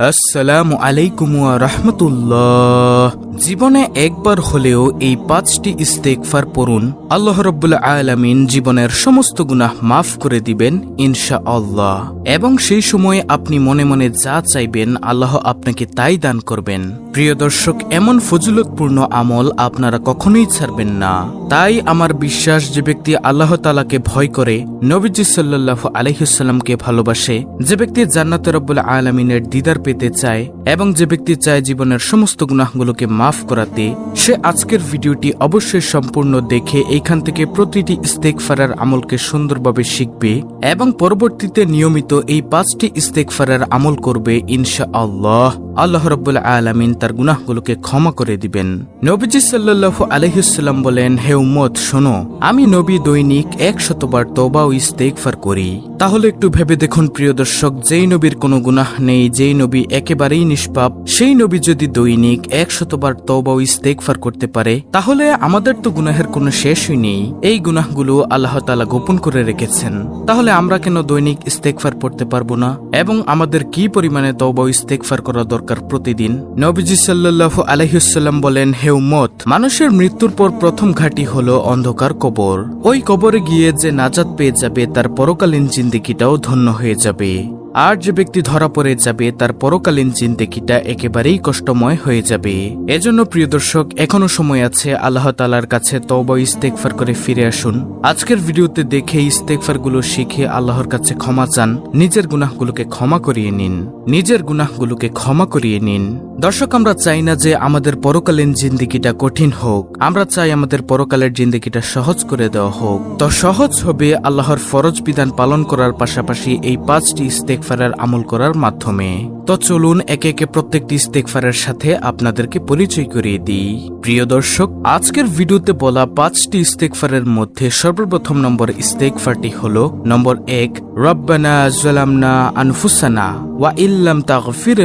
আসসালামু আলাইকুম রাহমাতুল্লাহ। জীবনে একবার হলেও এই পাঁচটি ইস্তেকফার পড়ুন। আল্লাহ রব্বুল আলামিন জীবনের সমস্ত গুনাহ মাফ করে দিবেন ইনশা আল্লাহ এবং সেই সময়ে আপনি মনে মনে যা চাইবেন আল্লাহ আপনাকে তাই দান করবেন। প্রিয় দর্শক, এমন ফজিলতপূর্ণ আমল আপনারা কখনোই ছাড়বেন না। তাই আমার বিশ্বাস, যে ব্যক্তি আল্লাহ তালাকে ভয় করে, নবীজি সাল্লাহ আলহিসাল্লামকে ভালোবাসে, যে ব্যক্তি জান্নাত রব্বুল আলমিনের দিদার পেতে চায় এবং যে ব্যক্তি চায় জীবনের সমস্ত গুনাহগুলোকে মাফ করাতে, সে আজকের ভিডিওটি অবশ্যই সম্পূর্ণ দেখে এইখান থেকে প্রতিটি ইস্তেকফারের আমলকে সুন্দরভাবে শিখবে এবং পরবর্তীতে নিয়মিত এই পাঁচটি ইস্তেকফারের আমল করবে ইনশা আল্লাহ আল্লাহ রব্বুল আলমিন তার গুনাহগুলোকে ক্ষমা করে দিবেন। নবীজি সাল্লাহ আলহিসাল্লাম বলেন, হে উম্মত, শোনো, আমি নবী দৈনিক এক শতবার তবা ও ইস্তেকফার করি। তাহলে একটু ভেবে দেখুন প্রিয় দর্শক, যেই নবীর কোনো গুনাহ নেই, যেই নবী একেবারেই নিষ্পাপ, সেই নবী যদি দৈনিক এক শতবার তবা ও ইস্তেকফার করতে পারে, তাহলে আমাদের তো গুনাহের কোনো শেষই নেই। এই গুনাহগুলো আল্লাহ তালা গোপন করে রেখেছেন। তাহলে আমরা কেন দৈনিক ইস্তেকফার পড়তে পারব না? এবং আমাদের কি পরিমাণে তবা ইস্তেকফার করা দরকার? প্রতিদিন নবীজি সাল্লু আলহিউসাল্লাম বলেন, হে উম্মত, মানুষের মৃত্যুর পর প্রথম ঘাটি হলো অন্ধকার কবর। ওই কবরে গিয়ে যে নাজাদ পেয়ে যাবে, তার পরকালীন জিন্দিগিটাও ধন্য হয়ে যাবে। আর যে ব্যক্তি ধরা পড়ে যাবে, তার পরকালীন জিন্দেগিটা একেবারেই কষ্টময় হয়ে যাবে। এজন্য প্রিয় দর্শক, এখনও সময় আছে, আল্লাহ তালার কাছে তওবা ইস্তেকফার করে ফিরে আসুন। আজকের ভিডিওতে দেখে ইস্তেকফারগুলো শিখে আল্লাহর কাছে ক্ষমা চান, নিজের গুনাহগুলোকে ক্ষমা করিয়ে নিন। নিজের গুনাহগুলোকে ক্ষমা করিয়ে নিন। দর্শক, আমরা চাই না যে আমাদের পরকালীন জিন্দিগিটা কঠিন হোক, আমরা চাই আমাদের পরকালের জিন্দিগিটা সহজ করে দেওয়া হোক। তো সহজ হবে আল্লাহর ফরজ বিধান পালন করার পাশাপাশি এই পাঁচটি ইস্তেকফারের আমল করার মাধ্যমে। তো চলুন একে একে প্রত্যেকটি ইস্তেকফারের সাথে আপনাদেরকে পরিচয় করিয়ে দিই। প্রিয় দর্শক, আজকের ভিডিওতে বলা পাঁচটি ইস্তেকফারের মধ্যে সর্বপ্রথম নম্বর ইস্তেকফারটি হল নম্বর এক, রব্বানা জালামনা আনফুসানা ওয়া ইল্লাম তাগফির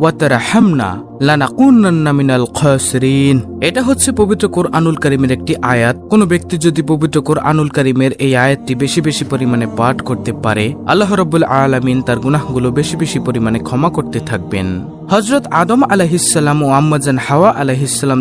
ওয়া তারা তারহামনা। লানাকুন্নান্না এটা হচ্ছে পবিত্র কোরআনুল কারিমের একটি আয়াত। কোন ব্যক্তি যদি পবিত্র এই আয়াতটি বেশি বেশি পরিমাণে পাঠ করতে পারে, আল্লাহ আলামিন তার গুনাহগুলো বেশি বেশি পরিমাণে ক্ষমা করতে থাকবেন। হজরত আদম ও আম্মাজান হাওয়া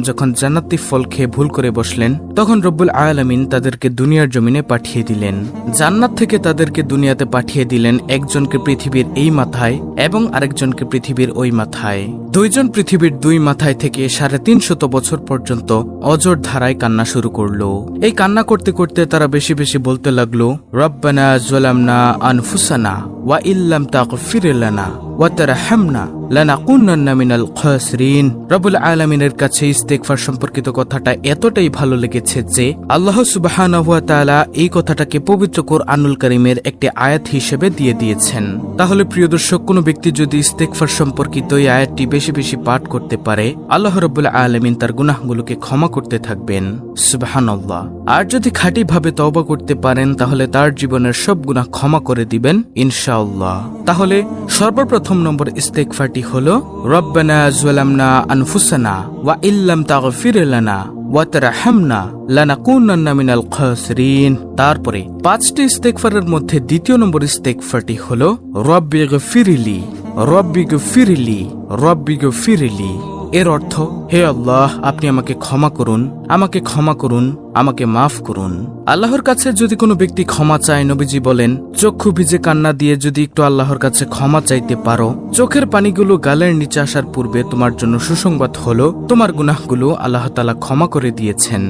যখন জান্নাতি ফল খেয়ে ভুল করে বসলেন, তখন রব্বুল আলামিন তাদেরকে দুনিয়ার জমিনে পাঠিয়ে দিলেন। জান্নাত থেকে তাদেরকে দুনিয়াতে পাঠিয়ে দিলেন একজনকে পৃথিবীর এই মাথায় এবং আরেকজনকে পৃথিবীর ওই মাথায়। দুইজন পৃথিবীর দুই মাথায় থেকে সাড়ে তিনশত বছর পর্যন্ত অজর ধারায় কান্না শুরু করল। এই কান্না করতে করতে তারা বেশি বেশি বলতে লাগল, রব্বানা জলামনা আনফুসানা ওয়া ইল্লাম তাক লানা। ওয়া তারহামনা লানাকুন্নান্না মিনাল খাসরিন। রব্বুল আলামিনের কাছে ইস্তেগফার সম্পর্কিত কথাটা এতটাই ভালো লেগেছে যে আল্লাহ সুবহানাহু ওয়া এই কথাটাকে পবিত্র কোরআনুল কারীমের একটি আয়াত হিসেবে দিয়ে দিয়েছেন। তাহলে প্রিয় দর্শক, কোনো ব্যক্তি যদি ইস্তেগফার সম্পর্কিত এই আয়াতটি বেশি বেশি পাঠ করতে পারে, আল্লাহ রব্বুল আলামিন তার গুনাহগুলোকে ক্ষমা করতে থাকবেন। সুবহানাল্লাহ। আর যদি খাঁটি ভাবে তওবা করতে পারেন, তাহলে তার জীবনের সব গুনাহ ক্ষমা করে দিবেন, ইনশাআল্লাহ। তাহলে সর্বপ্রথম নম্বর ইস্তেগফারটি হল, রব্বানা জালামনা আনফুসানা ওয়া ইল্লাম তাগফির লানা তারপরে পাঁচটি ইস্তেগফারের মধ্যে দ্বিতীয় নম্বর ইস্তেগফারটি হলো, রব্বি গফিরলি রব্বি গফিরলি রব্বি গফিরলি। এর অর্থ, হে আল্লাহ, আপনি আমাকে ক্ষমা করুন, আমাকে ক্ষমা করুন। আমাকে মাফ করুন। আল্লাহর কাছে যদি কোনো ব্যক্তি ক্ষমা চায়, নবীজি বলেন, চক্ষু ভিজে কান্না দিয়ে যদি একটু আল্লাহর কাছে ক্ষমা চাইতে পারো, চোখের পানিগুলো গালের নিচে আসার পূর্বে তোমার জন্য সুসংবাদ হলো, তোমার গুনাহগুলো আল্লাহ তালা ক্ষমা করে দিয়েছেন।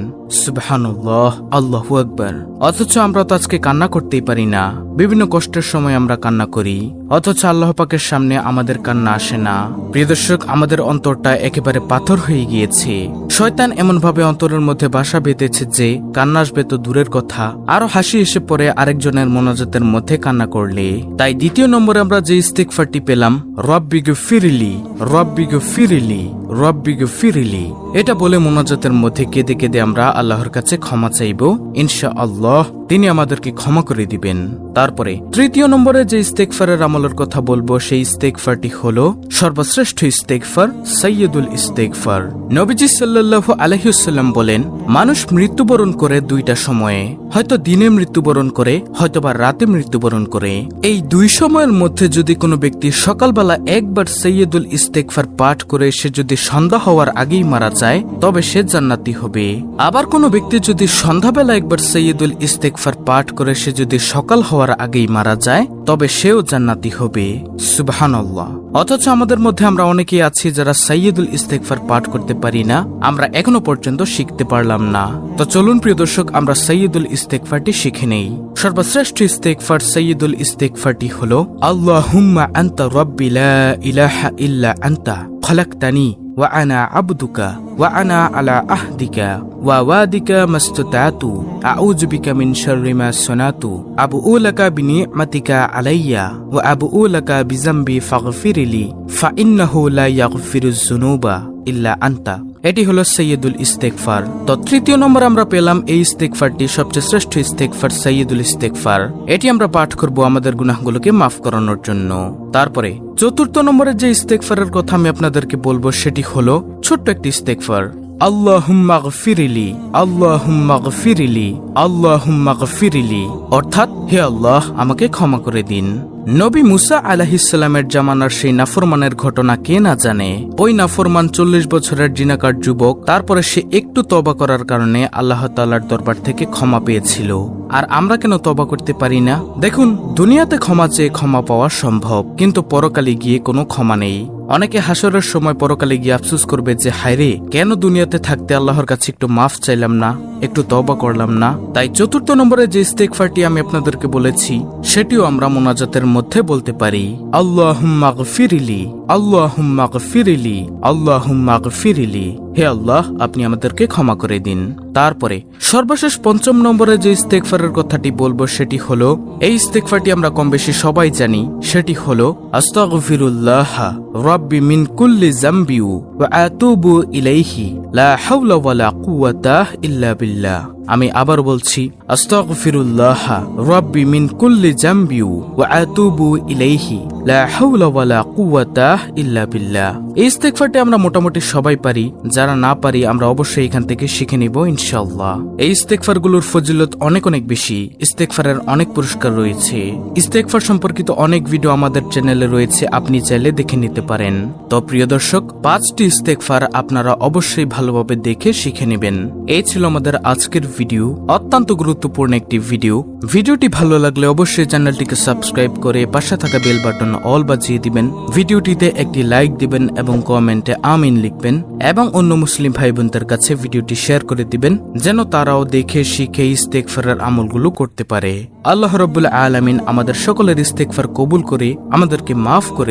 আল্লাহু আকবার। অথচ আমরা তো আজকে কান্না করতেই পারি না। বিভিন্ন কষ্টের সময় আমরা কান্না করি। অথচ আল্লাহ পাকের সামনে আমাদের কান্না আসে না। প্রিয় দর্শক, আমাদের অন্তরটা একেবারে পাথর হয়ে গিয়েছে। শয়তান এমন ভাবে অন্তরের মধ্যে বাসা বেঁধেছে যে কান্না আসবে তো দূরের কথা। আরও হাসি এসে পড়ে আরেকজনের মোনাজাতের মধ্যে কান্না করলে। তাই দ্বিতীয় নম্বরে আমরা যে ইস্তেকফারটি পেলাম রব্বিগ ফিরিলি রব্বিগ ফিরিলি রব্বিগ ফিরিলি এটা বলে মোনাজাতের মধ্যে কেঁদে কেঁদে আমরা আল্লাহর কাছে ক্ষমা চাইব। ইনশা আল্লাহ তিনি আমাদেরকে ক্ষমা করে দিবেন। তারপরে, তৃতীয় নম্বরে যে ইস্তেকফারের আমলের কথা বলব, সেই ইস্তেকফারটি হলো সর্বশ্রেষ্ঠ ইস্তেকফার সৈয়দুল ইস্তেকফার নবীজি সাল্লাল্লাহু আলহিউসাল্লাম বলেন, মানুষ মৃত্যুবরণ করে দুইটা সময়ে, হয়তো দিনে মৃত্যুবরণ করে, হয়তোবা রাতে মৃত্যুবরণ করে। এই দুই সময়ের মধ্যে যদি কোনো ব্যক্তি সকালবেলা একবার সৈয়দুল ইস্তেকফার পাঠ করে, সে যদি সন্ধ্যা হওয়ার আগেই মারা যায়, তবে সে জান্নাতি হবে। আবার কোনো ব্যক্তি যদি সন্ধ্যাবেলা একবার সৈয়দুল ইস্তেকফার পাঠ করে সে যদি সকাল হওয়ার আগেই মারা যায়, তবে সেও জান্নাতি হবে। সুবহানাল্লাহ। অথচ আমাদের মধ্যে আমরা অনেকেই আছি যারা সৈয়দুল ইস্তেকফার পাঠ করতে পারি না, আমরা এখনও পর্যন্ত শিখতে পারলাম না। তো চলুন প্রিয় দর্শক, আমরা সৈয়দুল ইস্তেকফারটি শিখে নেই। সর্বশ্রেষ্ঠ ইস্তেকফার সৈয়দুল ইস্তেকফারটি হল, আল্লাহুম্মা আনতা রব্বি লা ইলাহা ইল্লা আনতা খলাকতানি। وأنا عبدك وأنا على عهدك ووعدك ما استطعت. أعوذ بك من شر ما صنعت. أبوء لك بنعمتك علي وأبوء لك بذنبي فاغفر لي فإنه لا يغفر الذنوب إلا أنت. এটি হলো সৈয়দুল ইস্তেকফার তো তৃতীয় নম্বর আমরা পেলাম এই ইস্তেকফারটি সবচেয়ে শ্রেষ্ঠ ইস্তেকফার সৈয়দুল ইস্তেকফার এটি আমরা পাঠ করব আমাদের গুনাহগুলোকে মাফ করানোর জন্য। তারপরে চতুর্থ নম্বরের যে ইস্তেকফারের কথা আমি আপনাদেরকে বলব সেটি হলো ছোট্ট একটি ইস্তেকফার আল্লাহ ফিরিলি আল্লাহ গফিরিলি। গফিরিলি। অর্থাৎ হে আল্লাহ, আমাকে ক্ষমা করে দিন। নবী মুসা আলাহিসাল্লামের জামানার সেই নাফরমানের ঘটনা কে না জানে? ওই নাফরমান চল্লিশ বছরের জিনাকার যুবক, তারপরে সে একটু তবা করার কারণে আল্লাহ তাল্লার দরবার থেকে ক্ষমা পেয়েছিল। আর আমরা কেন তবা করতে পারি না? দেখুন, দুনিয়াতে ক্ষমা চেয়ে ক্ষমা পাওয়া সম্ভব, কিন্তু পরকালে গিয়ে কোনো ক্ষমা নেই। অনেকে হাসরের সময় পরকালে গিয়ে আফসুস করবে যে, হায়রে, কেন দুনিয়াতে থাকতে আল্লাহর কাছে একটু মাফ চাইলাম না? একটু তবা করলাম না? তাই চতুর্থ নম্বরে যে ইস্তেকফারটি আমি আপনাদেরকে বলেছি, সেটিও আমরা মোনাজাতের মধ্যে বলতে পারি। আল্লাহ ফিরিলি আল্লাহুম্মা ফিরিলি আল্লাহ গফিরিলি। হে আল্লাহ, আপনি আমাদেরকে ক্ষমা করে দিন। তারপরে, সর্বশেষ পঞ্চম নম্বরে যে ইস্তেকফারের কথাটি বলব সেটি হলো, এই ইস্তেকফারটি আমরা কম বেশি সবাই জানি, সেটি হলো, আস্তাগফিরুল্লাহ, রব্বি মিন কুল্লি জাম্বিউ ওয়া আতুবু ইলাইহি, লা হাওলা ওয়ালা কুওয়াতা ইল্লা বিল্লাহ। আমি আবার বলছি, আস্তাগফিরুল্লাহ, রব্বি মিন কুল্লি জাম্বিউ ওয়া আতুবু ইলাইহি, লা হাওলা ওয়ালা কুওয়াতা ইল্লা বিল্লাহ। এই ইস্তেগফারটি আমরা মোটামুটি সবাই পারি, যারা না পারি, আমরা অবশ্যই এখান থেকে শিখে নিব, ইনশাআল্লাহ। এই ইস্তেগফারগুলোর ফজিলত অনেক অনেক বেশি। ইস্তেগফারের অনেক পুরস্কার রয়েছে। ইস্তেগফার সম্পর্কিত অনেক ভিডিও আমাদের চ্যানেলে রয়েছে, আপনি চাইলে দেখে নিতে পারেন। তো প্রিয় দর্শক, পাঁচটি ইস্তেগফার আপনারা অবশ্যই ভালোভাবে দেখে শিখে নেবেন। এই ছিল আমাদের আজকের ভিডিও, অত্যন্ত গুরুত্বপূর্ণ একটি ভিডিও। ভিডিওটি ভালো লাগলে অবশ্যই চ্যানেলটিকে সাবস্ক্রাইব করে পাশে থাকা বেল বাটন অল বাজিয়ে দিবেন। ভিডিওটিতে একটি লাইক দিবেন এবং কমেন্টে আমিন লিখবেন। এবং অন্য মুসলিম ভাই বোনদের কাছে ভিডিওটি শেয়ার করে দিবেন, যেন তারাও দেখে, শিখে ইস্তেকফারের আমলগুলো করতে পারে। আল্লাহ রবুল্লা আলমিন আমাদের সকলের ইস্তেকফার কবুল করে আমাদেরকে মাফ করে